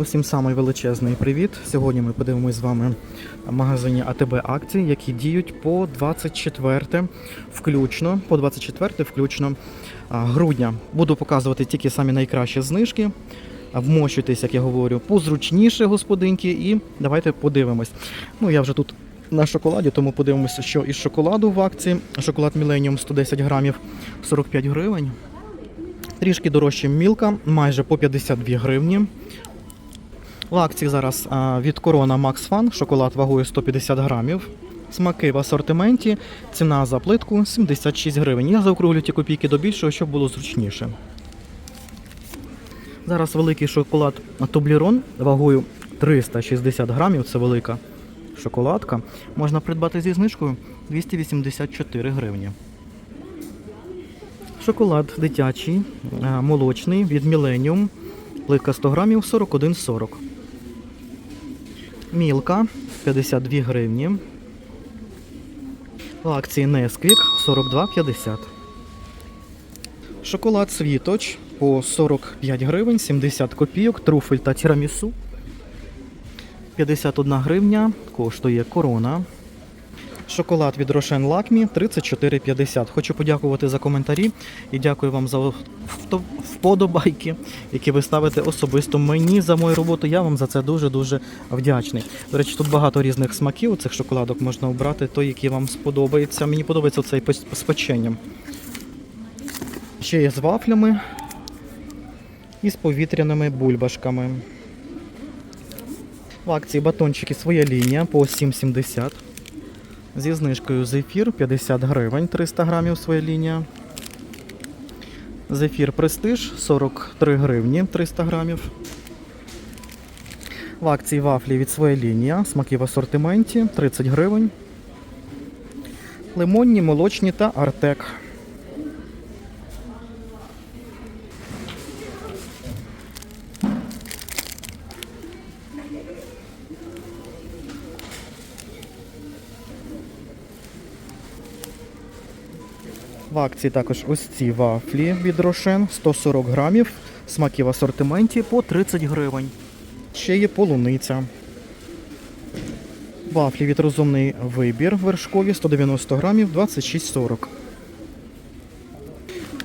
Усім самий величезний привіт. Сьогодні ми подивимось з вами в магазині АТБ акції, які діють по 24 включно, по 24 включно грудня. Буду показувати тільки самі найкращі знижки. Вмощуйтесь, як я говорю, позручніше, господинки, і давайте подивимось. Ну, я вже тут на шоколаді, тому подивимося, що із шоколаду в акції. Шоколад Millennium 110 грамів 45 гривень. Трішки дорожче мілка, майже по 52 гривні. В акції зараз від Corona Max Fun шоколад вагою 150 грамів. Смаки в асортименті. Ціна за плитку 76 гривень. Я заокруглю ті копійки до більшого, щоб було зручніше. Зараз великий шоколад Тублірон вагою 360 грамів. Це велика шоколадка. Можна придбати зі знижкою 284 гривні. Шоколад дитячий, молочний від Millennium. Плитка 100 грамів 41,40. Мілка 52 гривні. В акції Несквік 42,50. Шоколад Світоч по 45 гривень, 70 копійок, труфель та тірамісу. 51 гривня коштує корона. Шоколад від Рошен Лакмі 34,50. Хочу подякувати за коментарі і дякую вам за вподобайки, які ви ставите особисто мені за мою роботу. Я вам за це дуже-дуже вдячний. До речі, тут багато різних смаків. Цих шоколадок можна обрати той, який вам сподобається. Мені подобається цей з печенням. Ще є з вафлями і з повітряними бульбашками. В акції батончики своя лінія по 7,70. Зі знижкою зефір 50 гривень 300 грамів своя лінія. Зефір Престиж 43 гривні 300 грамів. В акції вафлі від своя лінія. Смаки в асортименті 30 гривень. Лимонні, молочні та артек. Акції також ось ці вафлі від Рошен 140 грамів. Смаки в асортименті по 30 гривень. Ще є полуниця. Вафлі від розумний вибір вершкові 190 грамів 26,40.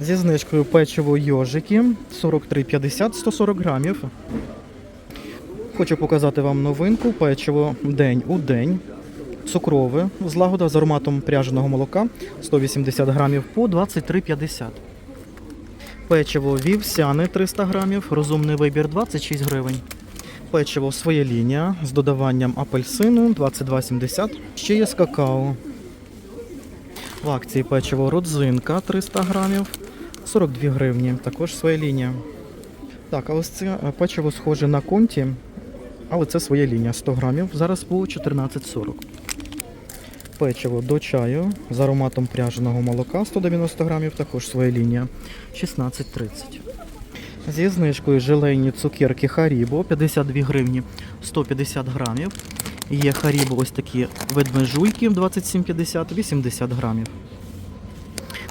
Зі знижкою печиво йожики 43,50 140 грамів. Хочу показати вам новинку печиво день у день. Цукрове злагода з ароматом пряженого молока 180 грамів по 23,50. Печиво вівсяне 300 грамів, розумний вибір 26 гривень. Печиво своя лінія з додаванням апельсину 22,70. Ще є з какао. В акції печиво родзинка 300 грамів 42 гривні. Також своя лінія. Так, а ось це е, печиво схоже на конті, але це своя лінія 100 грамів. Зараз по 14,40. Печиво до чаю з ароматом пряженого молока 190 грамів, також своя лінія 16,30. Зі знижкою желейні цукерки Харібо 52 гривні 150 грамів. Є Харібо ось такі ведмежуйки 27,50 80 грамів.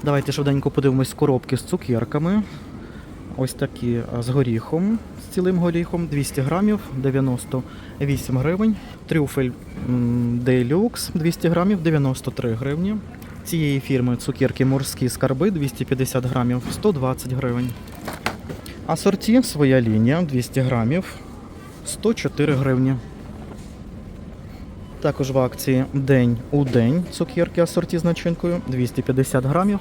Давайте швиденько подивимось коробки з цукерками. Ось такі з горіхом, цілим горіхом, 200 грамів, 98 гривень. Трюфель Deluxe 200 грамів, 93 гривні. Цієї фірми цукерки морські скарби 250 грамів, 120 гривень. Асорті своя лінія 200 грамів, 104 гривні. Також в акції день у день цукерки асорті з начинкою 250 грамів,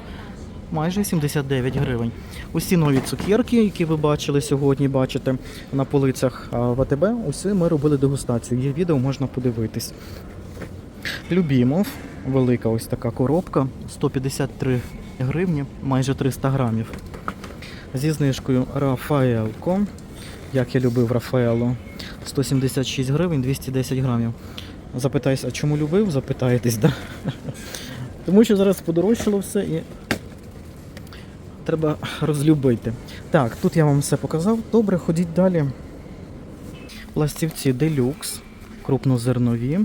майже 79 гривень. Усі нові цукерки, які ви бачили сьогодні, бачите на полицях а, в АТБ, усі ми робили дегустацію. Є відео, можна подивитись. Любімов, велика ось така коробка, 153 гривні, майже 300 грамів. Зі знижкою Рафаелко. Як я любив Рафаело, 176 гривень, 210 грамів. Запитаюся, а чому любив? Запитаєтесь, да? Тому що зараз подорожчало все і треба розлюбити. Так, тут я вам все показав. Добре, ходіть далі. Пластівці Deluxe, крупнозернові,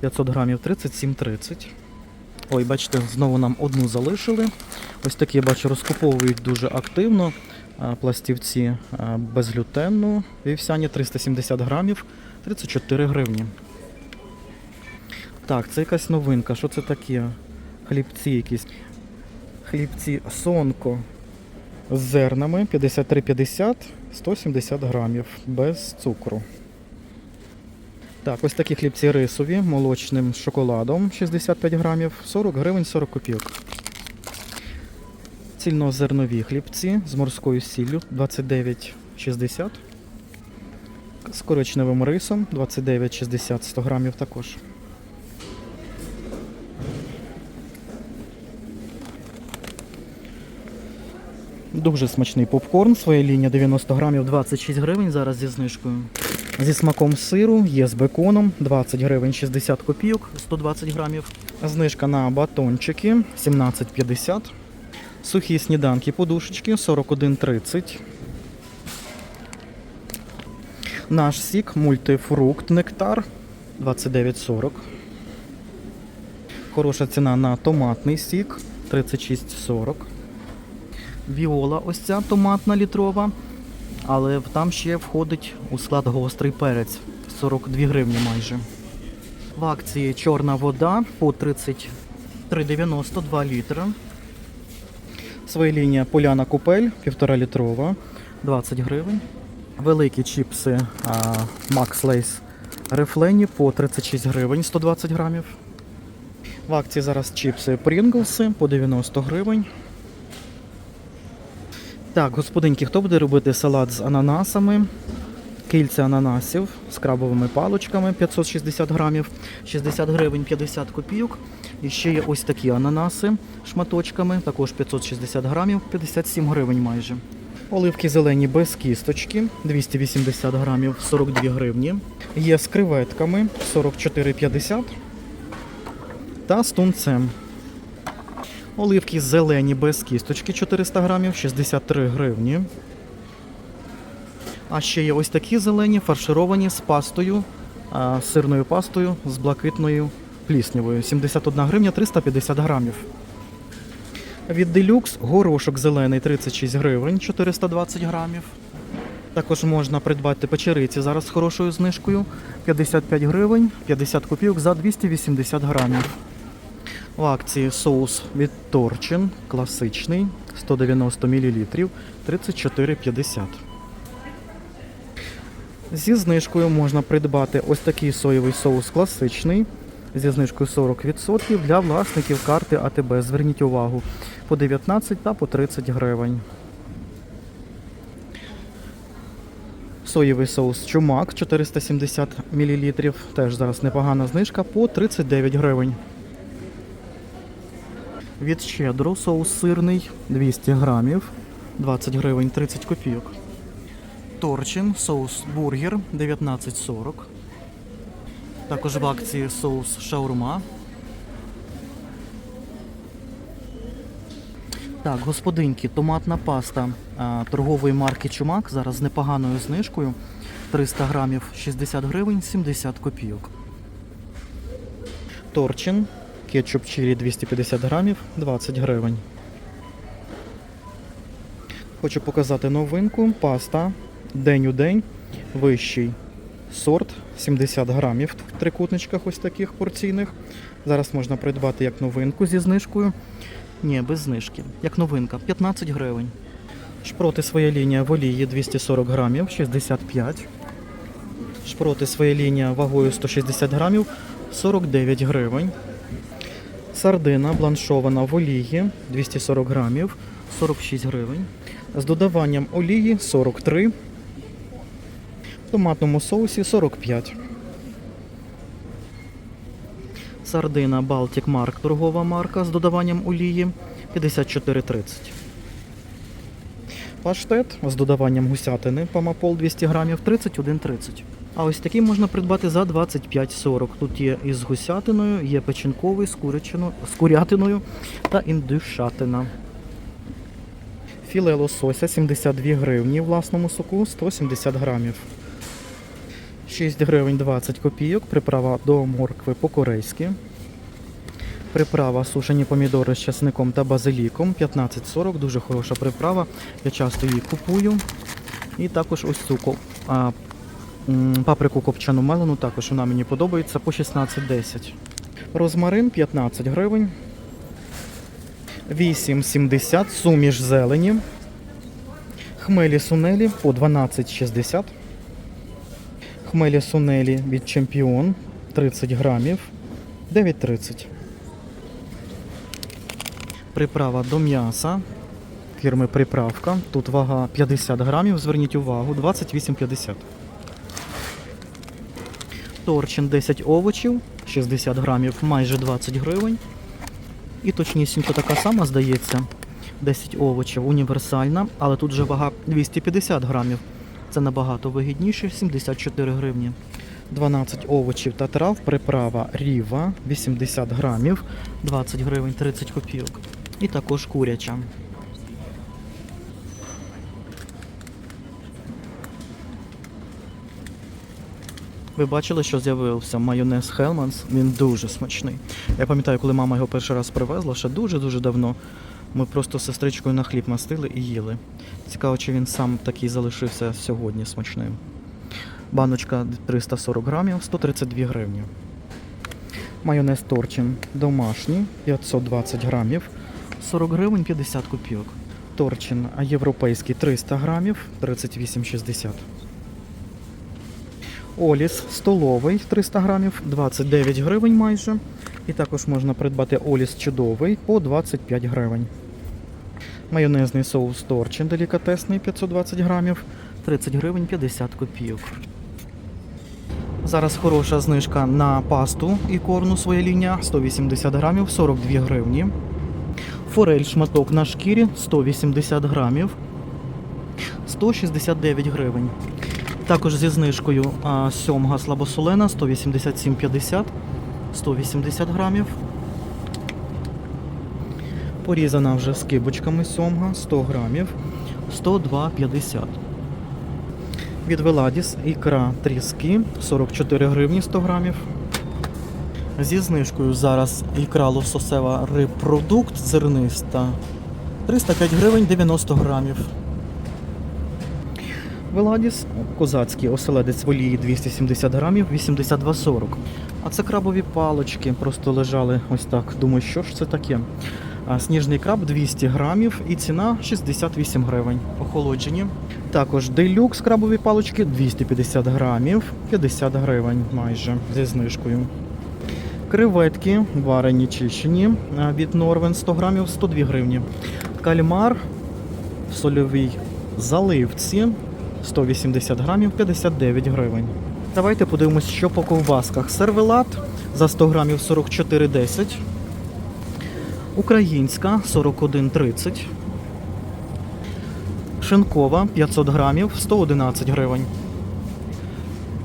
500 грамів 37,30. Ой, бачите, знову нам одну залишили. Ось такі, я бачу, розкуповують дуже активно. пластівці безглютенну, вівсяні 370 грамів, 34 гривні. Так, це якась новинка. Що це таке? Хлібці якісь. Хлібці сонко з зернами 53,50, 170 грамів, без цукру. Так, ось такі хлібці рисові, молочним шоколадом 65 грамів, 40 гривень 40 копійок. Цільнозернові хлібці з морською сіллю 29,60. З коричневим рисом 29,60 100 грамів також. Дуже смачний попкорн, своя лінія 90 грамів 26 гривень зараз зі знижкою. Зі смаком сиру, є з беконом 20 гривень 60 копійок, 120 грамів. Знижка на батончики 17,50. Сухі сніданки подушечки 41,30. Наш сік мультифрукт нектар 29,40. Хороша ціна на томатний сік 36,40. Віола ось ця томатна літрова. Але там ще входить у склад гострий перець 42 гривні майже. В акції чорна вода по 33,92 літра. Своя лінія поляна купель 1,5 літрова 20 гривень. Великі чіпси Max Lace Рефлені по 36 гривень 120 грамів. В акції зараз чіпси Pringles по 90 гривень. Так, господинки, хто буде робити салат з ананасами? Кільця ананасів з крабовими паличками 560 грамів, 60 гривень 50 копійок. І ще є ось такі ананаси шматочками, також 560 грамів, 57 гривень майже. Оливки зелені без кісточки, 280 грамів, 42 гривні. Є з креветками 44,50 та з тунцем. Оливки зелені без кісточки 400 грамів, 63 гривні. А ще є ось такі зелені, фаршировані з пастою, сирною пастою з блакитною пліснявою. 71 гривня 350 грамів. Від Deluxe горошок зелений 36 гривень 420 грамів. Також можна придбати печериці зараз з хорошою знижкою 55 гривень 50 копійок за 280 грамів. В акції соус від Торчин класичний 190 мл 34,50. Зі знижкою можна придбати ось такий соєвий соус класичний зі знижкою 40% для власників карти АТБ. Зверніть увагу по 19 та по 30 гривень. Соєвий соус чумак 470 мл. Теж зараз непогана знижка по 39 гривень. Від щедро соус сирний 200 грамів, 20 гривень 30 копійок. Торчин соус бургер 19,40. Також в акції соус шаурма. Так, господинки, томатна паста торгової марки Чумак зараз з непоганою знижкою. 300 грамів 60 гривень 70 копійок. Торчин Кетчуп чилі 250 грамів, 20 гривень. Хочу показати новинку. Паста день у день. Вищий сорт 70 грамів в трикутничках ось таких порційних. Зараз можна придбати як новинку зі знижкою. Ні, без знижки. Як новинка 15 гривень. Шпроти своя лінія в олії 240 грамів, 65. Шпроти своя лінія вагою 160 грамів, 49 гривень. Сардина бланшована в олії 240 грамів, 46 гривень. З додаванням олії 43. В томатному соусі 45. Сардина Baltic Mark торгова марка з додаванням олії 54,30. Паштет з додаванням гусятини Памапол 200 грамів 31,30. А ось такі можна придбати за 25,40. Тут є із гусятиною, є печінковий з, з курятиною та індюшатина. Філе лосося 72 гривні в власному соку 170 грамів. 6 гривень 20 копійок. Приправа до моркви по-корейськи. Приправа сушені помідори з часником та базиліком 15,40. Дуже хороша приправа. Я часто її купую. І також ось цю паприку копчану мелену, також вона мені подобається по 16,10. Розмарин 15 гривень. 8,70 суміш зелені. Хмелі сунелі по 12,60. Хмелі сунелі від чемпіон 30 грамів 9,30. Приправа до м'яса. Фірми приправка. Тут вага 50 грамів. Зверніть увагу, 28,50. Торчин 10 овочів, 60 грамів, майже 20 гривень. І точнісінько така сама, здається. 10 овочів універсальна, але тут же вага 250 грамів. Це набагато вигідніше, 74 гривні. 12 овочів та трав, приправа ріва 80 грамів, 20 гривень 30 копійок. І також куряча. Ви бачили, що з'явився майонез Хелманс? Він дуже смачний. Я пам'ятаю, коли мама його перший раз привезла, ще дуже-дуже давно. Ми просто з сестричкою на хліб мастили і їли. Цікаво, чи він сам такий залишився сьогодні смачним. Баночка 340 грамів, 132 гривні. Майонез Торчин домашній, 520 грамів, 40 гривень 50 копійок. Торчин європейський 300 грамів, 38,60. Оліс столовий 300 грамів, 29 гривень майже. І також можна придбати Оліс чудовий по 25 гривень. Майонезний соус Торчин делікатесний 520 грамів, 30 гривень 50 копійок. Зараз хороша знижка на пасту і корну своя лінія 180 грамів 42 гривні. Форель шматок на шкірі 180 грамів 169 гривень. Також зі знижкою сьомга слабосолена 187,50 180 грамів. Порізана вже з кибочками сьомга 100 грамів 102,50. Від Веладіс ікра тріски 44 гривні 100 грамів. Зі знижкою зараз ікра лососева репродукт зерниста 305 гривень 90 грамів. Веладіс, козацький оселедець в олії 270 грамів, 82,40. А це крабові палочки, просто лежали ось так. Думаю, що ж це таке? А, сніжний краб 200 грамів і ціна 68 гривень. Охолоджені. Також делюкс крабові палочки 250 грамів, 50 гривень майже зі знижкою. Креветки варені чищені від Норвен 100 грамів 102 гривні. Кальмар в сольовій заливці 180 грамів 59 гривень. Давайте подивимось, що по ковбасках. Сервелат за 100 грамів 44,10. Українська 41,30. Шинкова 500 грамів 111 гривень.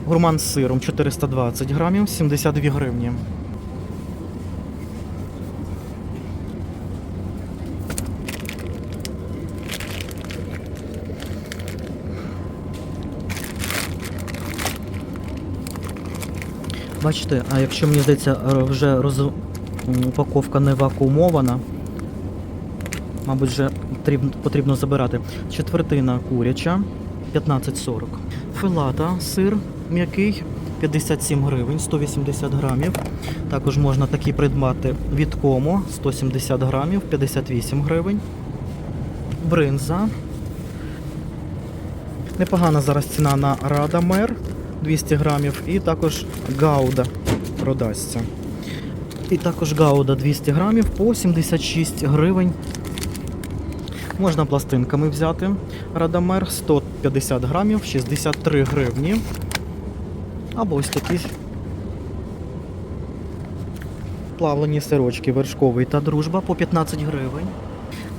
Гурман з сиром 420 грамів 72 гривні. Бачите, а якщо мені здається, вже роз... упаковка не вакуумована, мабуть, вже потрібно, забирати. Четвертина куряча 15,40. Филата, сир м'який 57 гривень, 180 грамів. Також можна такий придбати від Комо 170 грамів, 58 гривень. Бринза. Непогана зараз ціна на Радамер 200 грамів. І також Гауда продасться. І також Гауда 200 грамів по 76 гривень. Можна пластинками взяти. Радамер 150 грамів, 63 гривні. Або ось такі плавлені сирочки вершковий та дружба по 15 гривень.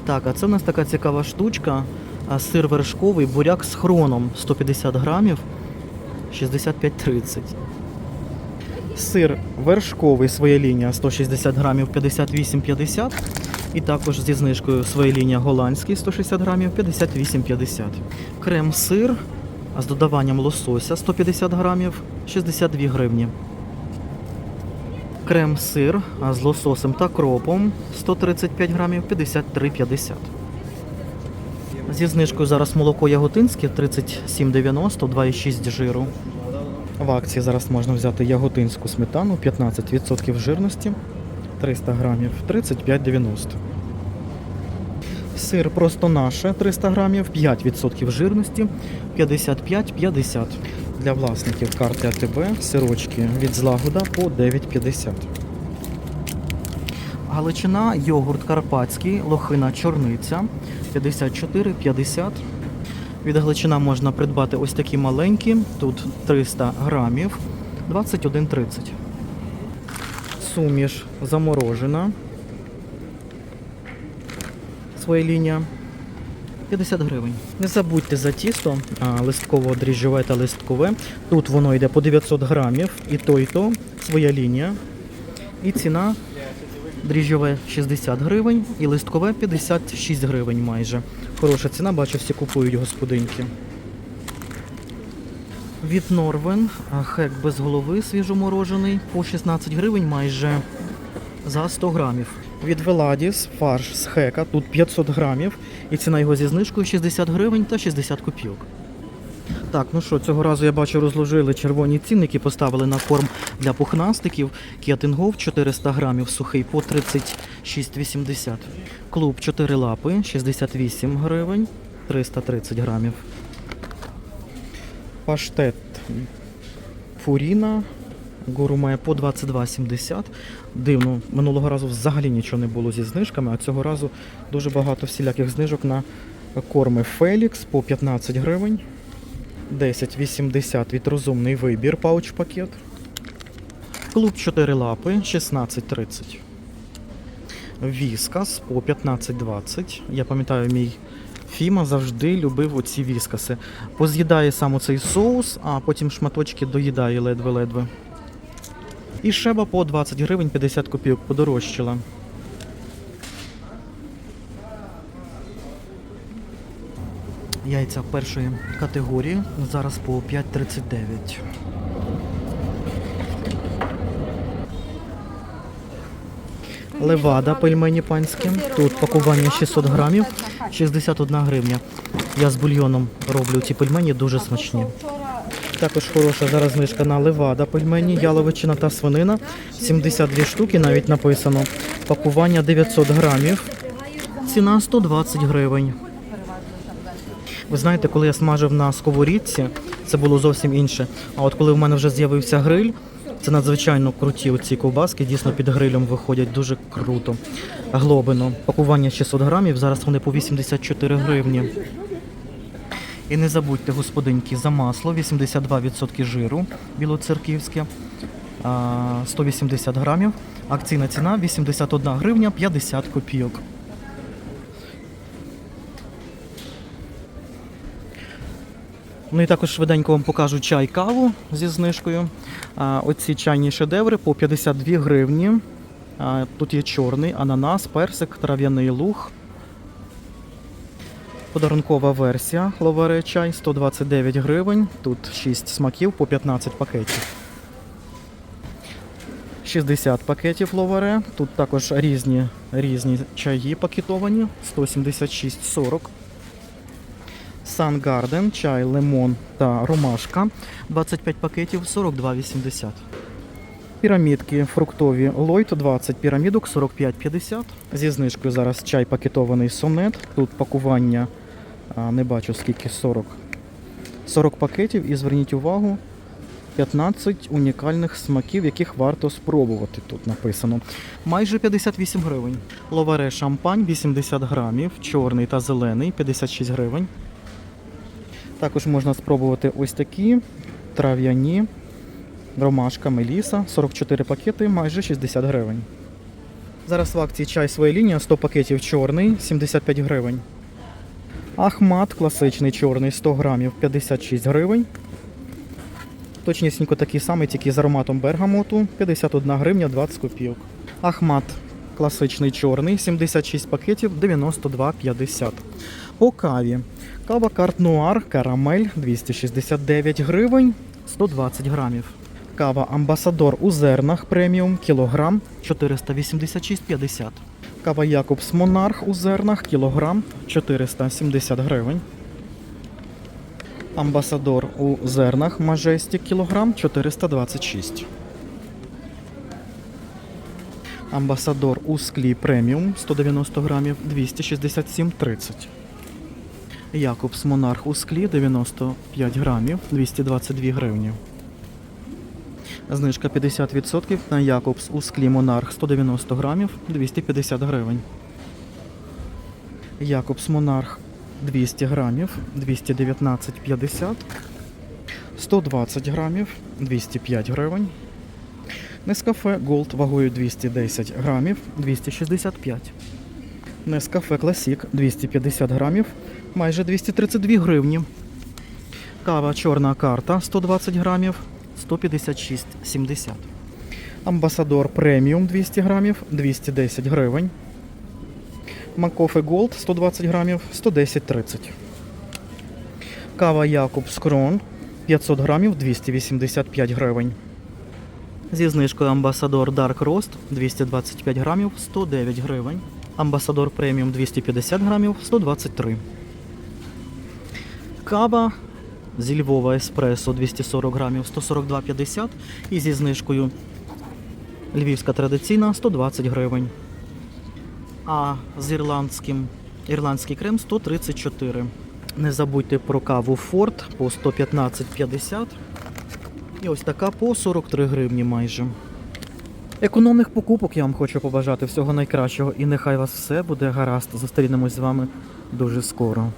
Так, а це у нас така цікава штучка. Сир вершковий, буряк з хроном 150 грамів, 65,30. Сир вершковий своя лінія 160 грамів 58,50. І також зі знижкою своя лінія голландський 160 грамів 58,50. Крем-сир з додаванням лосося 150 грамів 62 гривні. Крем-сир з лососем та кропом 135 грамів 53,50. Зі знижкою зараз молоко яготинське 37,90, 2,6 жиру. В акції зараз можна взяти яготинську сметану 15% жирності 300 грамів 35,90. Сир просто наше 300 грамів, 5% жирності 55,50. Для власників карти АТБ сирочки від злагода по 9,50. Галичина, йогурт карпатський, лохина чорниця 54,50. Від Галичина можна придбати ось такі маленькі, тут 300 грамів, 21,30. Суміш заморожена. Своя лінія 50 гривень. Не забудьте за тісто листково дріжджове та листкове. Тут воно йде по 900 грамів, і то, і то своя лінія. І ціна дріжджове 60 гривень і листкове 56 гривень майже. Хороша ціна, бачу, всі купують господинки. Від Норвен хек без голови свіжоморожений по 16 гривень майже за 100 грамів. Від Веладіс фарш з хека, тут 500 грамів, і ціна його зі знижкою 60 гривень та 60 копійок. Так, ну що, цього разу я бачу, розложили червоні цінники, поставили на корм для пухнастиків. К'ятингов 400 грамів сухий по 36,80. Клуб 4 лапи 68 гривень, 330 грамів. Паштет Фуріна гурме по 22,70. Дивно, минулого разу взагалі нічого не було зі знижками, а цього разу дуже багато всіляких знижок на корми Фелікс по 15 гривень. 10,80 від розумний вибір пауч пакет. Клуб 4 лапи 16,30. Віскас по 15,20. Я пам'ятаю, мій Фіма завжди любив оці віскаси. Поз'їдає сам оцей соус, а потім шматочки доїдає ледве-ледве. І шеба по 20 гривень 50 копійок подорожчала. Яйця першої категорії зараз по 5,39. Левада пельмені панські. Тут пакування 600 грамів, 61 гривня. Я з бульйоном роблю ці пельмені дуже смачні. Також хороша зараз знижка на левада пельмені, яловичина та свинина. 72 штуки навіть написано. Пакування 900 грамів. Ціна 120 гривень. Ви знаєте, коли я смажив на сковорідці, це було зовсім інше. А от коли в мене вже з'явився гриль, це надзвичайно круті оці ковбаски, дійсно під грилем виходять дуже круто. Глобино. Пакування 600 грамів, зараз вони по 84 гривні. І не забудьте, господинки, за масло 82% жиру білоцерківське, а, 180 грамів. Акційна ціна 81 гривня 50 копійок. Ну і також швиденько вам покажу чай каву зі знижкою. Оці чайні шедеври по 52 гривні. Тут є чорний, ананас, персик, трав'яний луг. Подарункова версія ловаре чай 129 гривень. Тут 6 смаків по 15 пакетів. 60 пакетів ловаре. Тут також різні, різні чаї пакетовані. 176,40. Sun Garden, чай, лимон та ромашка. 25 пакетів 42,80. Пірамідки фруктові Лойт 20 пірамідок 45,50. Зі знижкою зараз чай пакетований сонет. Тут пакування не бачу скільки 40. 40 пакетів і зверніть увагу. 15 унікальних смаків, яких варто спробувати. Тут написано. Майже 58 гривень. Ловаре шампань 80 грамів, чорний та зелений 56 гривень. Також можна спробувати ось такі трав'яні ромашка Меліса, 44 пакети, майже 60 гривень. Зараз в акції чай своя лінія, 100 пакетів чорний, 75 гривень. Ахмат класичний чорний 100 грамів 56 гривень. Точнісінько такий самий, тільки з ароматом бергамоту 51 гривня 20 копійок. Ахмат класичний чорний 76 пакетів 92,50. По каві. Кава Карт Нуар Карамель 269 гривень 120 грамів. Кава Амбасадор у зернах преміум кілограм 486,50. Кава Якобс Монарх у зернах кілограм 470 гривень. Амбасадор у зернах Мажестік кілограм 426. Амбасадор у склі преміум 190 грамів 267,30. Якобс Монарх у склі 95 грамів 222 гривні. Знижка 50% на Якобс у склі Монарх 190 грамів 250 гривень. Якобс Монарх 200 грамів 219,50. 120 грамів 205 гривень. Нескафе Gold вагою 210 грамів 265. Нескафе Класік 250 грамів майже 232 гривні. Кава Чорна карта 120 грамів 156,70. Амбасадор преміум 200 грамів 210 гривень. Макофе Голд 120 грамів 110,30. Кава Якобс Крон 500 грамів 285 гривень. Зі знижкою Амбасадор Dark Roast 225 грамів 109 гривень. Амбасадор преміум 250 грамів 123. Кава зі Львова Еспресо 240 грамів 142,50 і зі знижкою Львівська традиційна 120 гривень. А з ірландським ірландський крем 134. Не забудьте про каву Форт по 115,50. І ось така по 43 гривні майже. Економних покупок я вам хочу побажати всього найкращого і нехай вас все буде гаразд. Зустрінемось з вами дуже скоро.